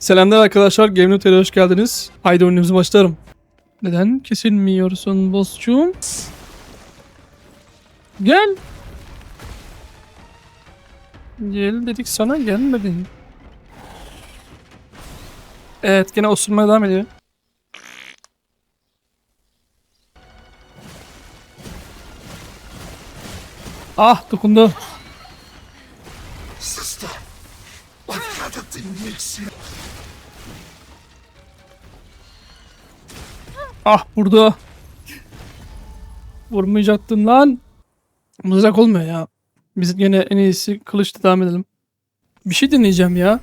Selamlar arkadaşlar. Game Note'e hoş geldiniz. Haydi oyunumuza başlarım. Neden kesilmiyorsun bossçum? Gel. Gel dedik sana gelmedin. Evet gene osurmaya devam ediyor. Ah dokundu. Ah vurdu. Vurmayacaktın lan. Mızrak olmuyor ya. Biz gene en iyisi kılıçla devam edelim. Bir şey deneyeceğim ya.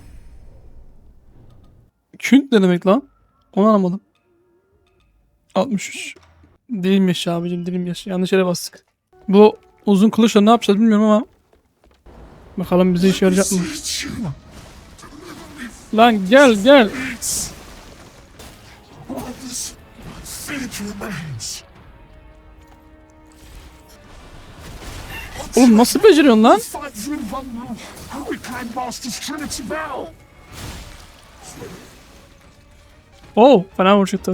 Künk ne demek lan? Onu anlamadım. 63. Dilim yaşı abicim dilim yaşı. Yanlış yere bastık. Bu uzun kılıçla ne yapacağız bilmiyorum ama. Bakalım bize işe yarayacak mı? Lan gel gel. Oğlum nasıl beceriyorsun lan? Oo fena vuracaktı.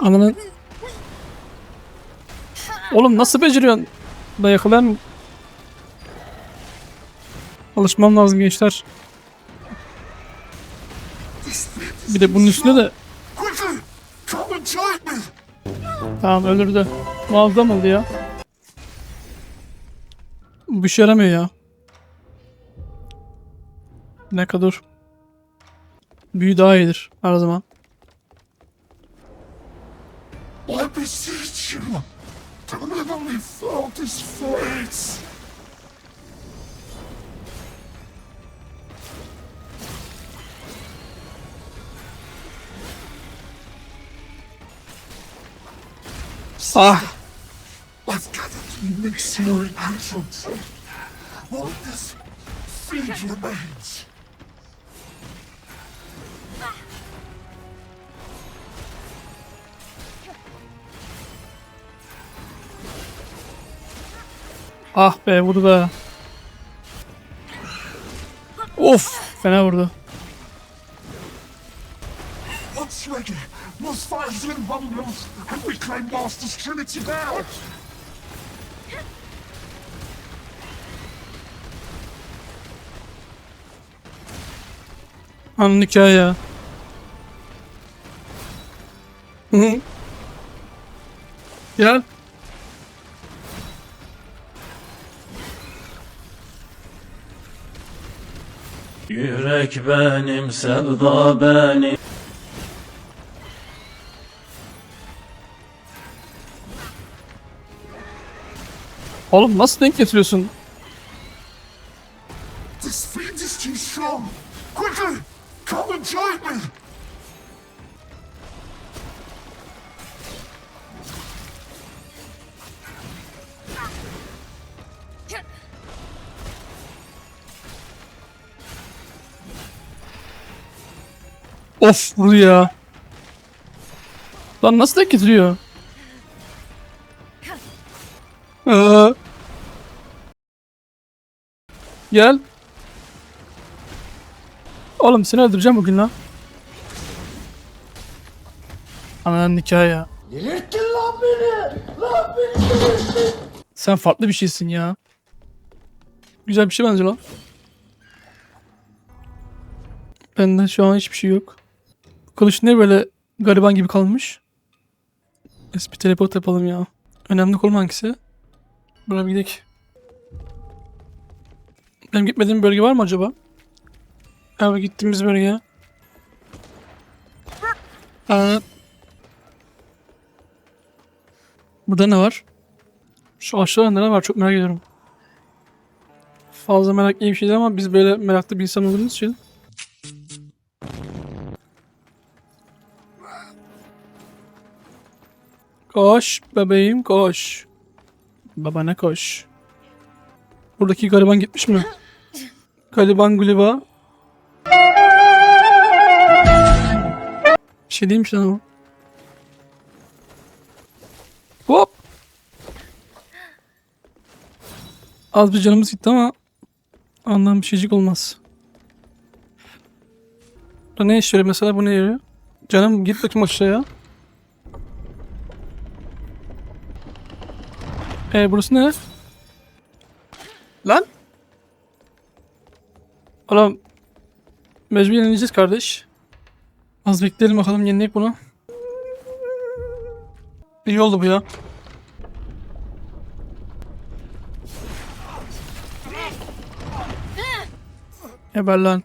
Ananı... Oğlum nasıl beceriyorsun? Da yakalayan... Alışmam lazım gençler. Bir de bunun üstüne de... Tamam öldürdü. Muazzam oldu ya. Bu işe yaramıyor ya. Ne kadar. Büyü daha iyidir her zaman. I beseech you. Deliver me from this fate. Remains. Ah be vurdu be. Of! Fena vurdu. İn bundles and reclaim Master's Trinity Bell. Anın hikaye ya. Gel. Yürek benim, sevda benim. Oğlum nasıl denk getiriyorsun? This fiend is too strong. Quickly, come and join me. Of vurdu ya. Lan nasıl denk getiriyor? Aa. Gel. Oğlum seni öldüreceğim bugün lan. Ananın nikahı ya. Delirttin lan beni! Lan beni delirttin! Sen farklı bir şeysin ya. Güzel bir şey benziyor lan. Bende şu an hiçbir şey yok. Kılıç ne böyle gariban gibi kalmış? Neyse bir teleport yapalım ya. Önemli konu hangisi? Buraya bir gidelim. Benim gitmediğim bölge var mı acaba? Abi gittiğimiz bölge. Aa. Burada ne var? Şu aşağıda neler var çok merak ediyorum. Fazla merak iyi bir şey değil ama biz böyle meraklı bir insan olduğumuz için. Koş bebeğim koş. Babana koş. Buradaki gariban gitmiş mi? Galiban guliba. Bir şey değilmiş lan o. Hop. Az bir canımız gitti ama anlam bir şeycik olmaz. Bu ne işleri mesela bu ne yarıyor? Canım git bakayım aşağıya. E burası ne? Lan? Oğlum mecbur yenileceğiz kardeş. Az bekleyelim bakalım yenileyip bunu. İyi oldu bu ya. Geber lan.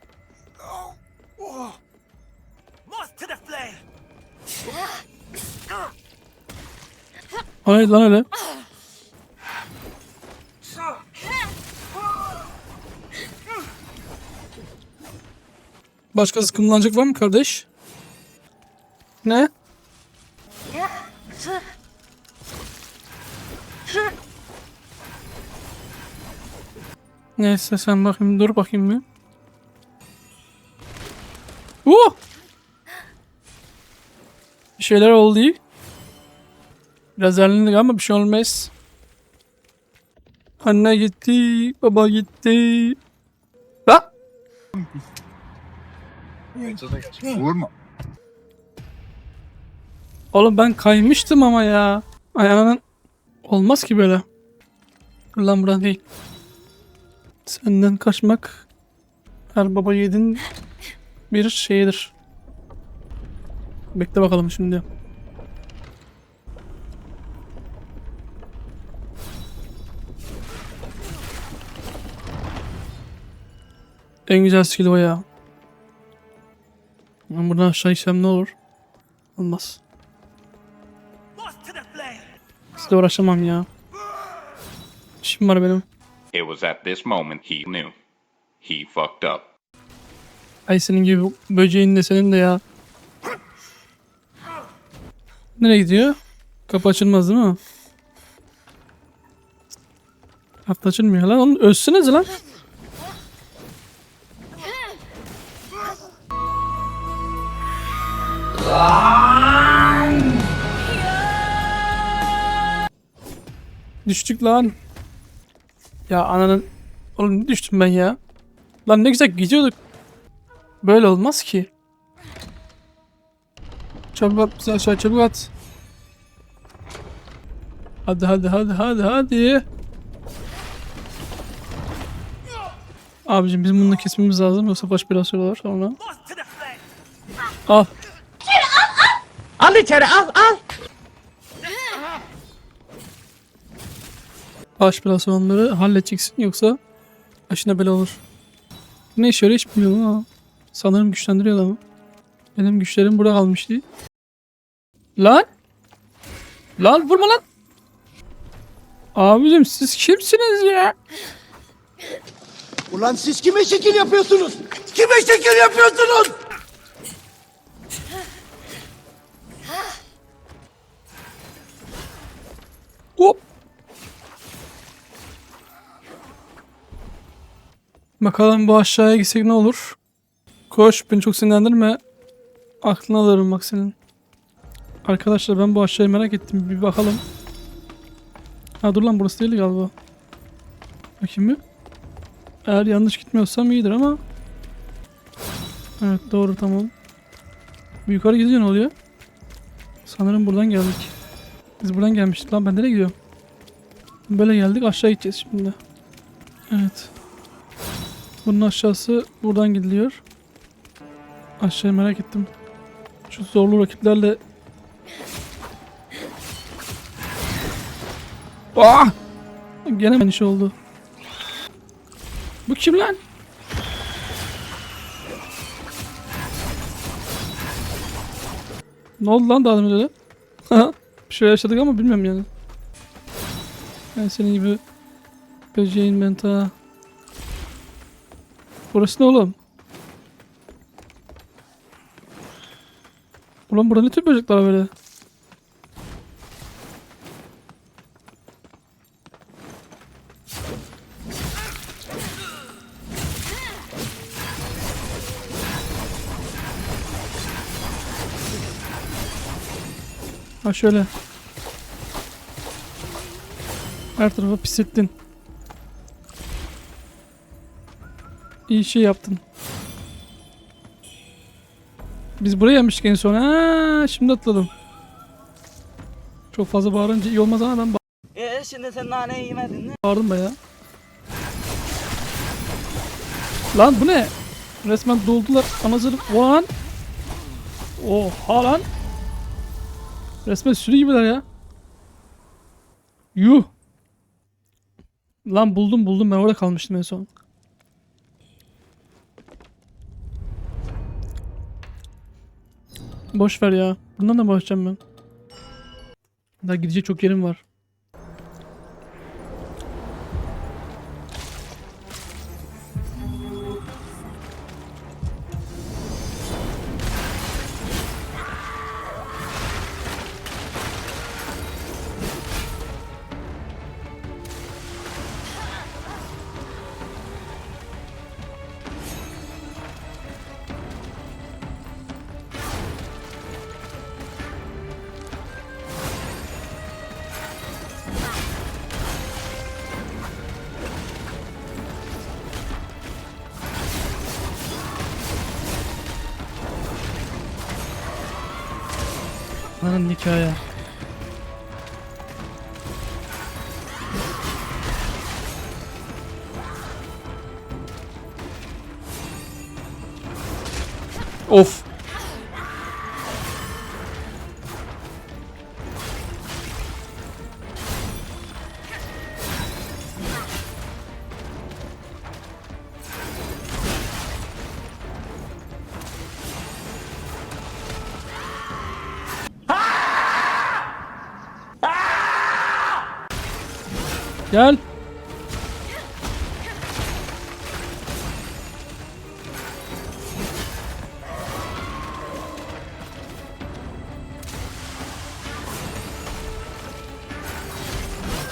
O neydi lan öyle? Başka sıkımlanacak var mı kardeş? Ne? Neyse sen bakayım dur bakayım bir. Uh! Bir şeyler oldu. Biraz erlendik ama bir şey olmaz. Anne gitti, baba gitti. Ha? Vurma. Oğlum ben kaymıştım ama ya. Ayağının olmaz ki böyle. Lan buradan değil. Senden kaçmak her baba yiğidin bir şeyidir. Bekle bakalım şimdi. En güzel skill o ya. Ben buradan aşağı gitsem ne olur? Olmaz. Sizle uğraşamam ya. İşim var benim. It was at this moment he knew. He fucked up. Ay senin gibi böceğin de senin de ya. Nereye gidiyor? Kapı açılmaz değil mi? Kapı açılmıyor lan. Oğlum ölsünüz lan. Düştük lan. Ya ananın... Oğlum ne düştüm ben ya? Lan ne güzel gidiyorduk. Böyle olmaz ki. Çabuk at bizi aşağı çabuk at. Hadi hadi hadi hadi hadi. Abicim bizim bunu kesmemiz lazım yoksa baş belası söyler sonra. Al. Al içeri al al. Baş belası olanları halledeceksin yoksa başına bela olur. Ne işe yarıyor hiç bilmiyorum ama. Sanırım güçlendiriyor adamı. Benim güçlerim burada kalmıştı. Lan! Lan vurma lan! Abicim siz kimsiniz ya? Ulan siz kime şekil yapıyorsunuz? Kime şekil yapıyorsunuz? Hop! Bakalım bu aşağıya gitsek ne olur? Koş beni çok sinirlendirme. Aklını alırım bak senin. Arkadaşlar ben bu aşağıya merak ettim. Bir bakalım. Ha dur lan burası değil galiba. Bakayım bir. Eğer yanlış gitmiyorsam iyidir ama. Evet doğru tamam. Bir yukarı gidince ne oluyor? Sanırım buradan geldik. Biz buradan gelmiştik lan ben nereye gidiyorum? Böyle geldik aşağı gideceğiz şimdi. Evet. Bunun aşağısı buradan gidiliyor. Aşağıya merak ettim. Şu zorlu rakiplerle... Ah! Gene aynı şey oldu. Bu kim lan? Ne oldu lan daha demin öyle? Bir şey yaşadık ama bilmiyorum yani. Ben senin gibi böceğin menta. Burası ne oğlum? Ulan burada ne tür böcekler böyle? Ha şöyle. Her tarafa pis ettin. İyi şey yaptın. Biz buraya gelmiştik en son. Ha, şimdi atladım. Çok fazla bağırınca iyi olmaz ama ben ba- Ee şimdi sen naneyi yemedin mi? bağırdım baya. Lan bu ne? Resmen doldular. Anasını. Lan. Oha lan. Resmen sürü gibiler ya. Yuh. Lan buldum buldum ben orada kalmıştım en son. Boş ver ya. Bundan da başlayacağım ben. Daha gidecek çok yerim var. Lan hikaye. Gel.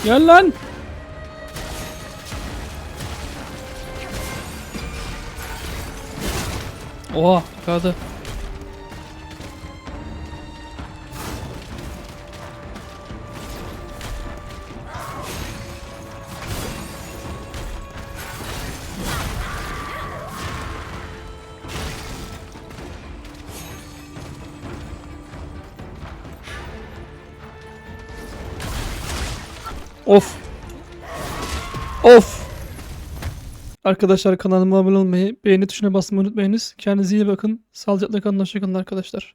Gel lan. Oha kaldı. Of. Of. Arkadaşlar kanalıma abone olmayı, beğeni tuşuna basmayı unutmayınız. Kendinize iyi bakın. Sağlıcakla kalın. Hoşçakalın arkadaşlar.